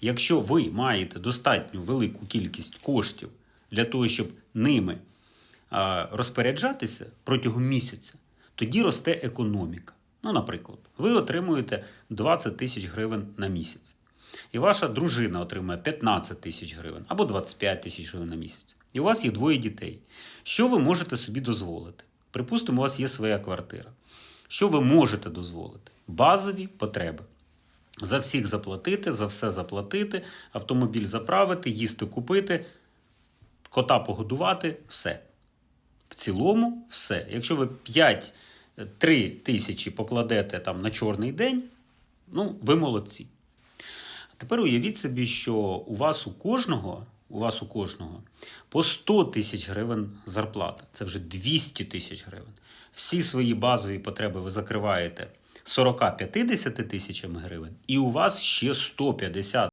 Якщо ви маєте достатньо велику кількість коштів для того, щоб ними розпоряджатися протягом місяця, тоді росте економіка. Ну, наприклад, ви отримуєте 20 тисяч гривень на місяць, і ваша дружина отримує 15 тисяч гривень або 25 тисяч гривень на місяць. І у вас є двоє дітей. Що ви можете собі дозволити? Припустимо, у вас є своя квартира. Що ви можете дозволити? Базові потреби. За всіх заплатити, за все заплатити, автомобіль заправити, їсти купити, кота погодувати, все. В цілому, все. Якщо ви 5-3 тисячі покладете там на чорний день, ну, ви молодці. А Тепер уявіть собі, що у вас у кожного, у вас у кожного по 100 тисяч гривень зарплата. Це вже 200 тисяч гривень. Всі свої базові потреби ви закриваєте 40-50 тисячами гривень, і у вас ще 150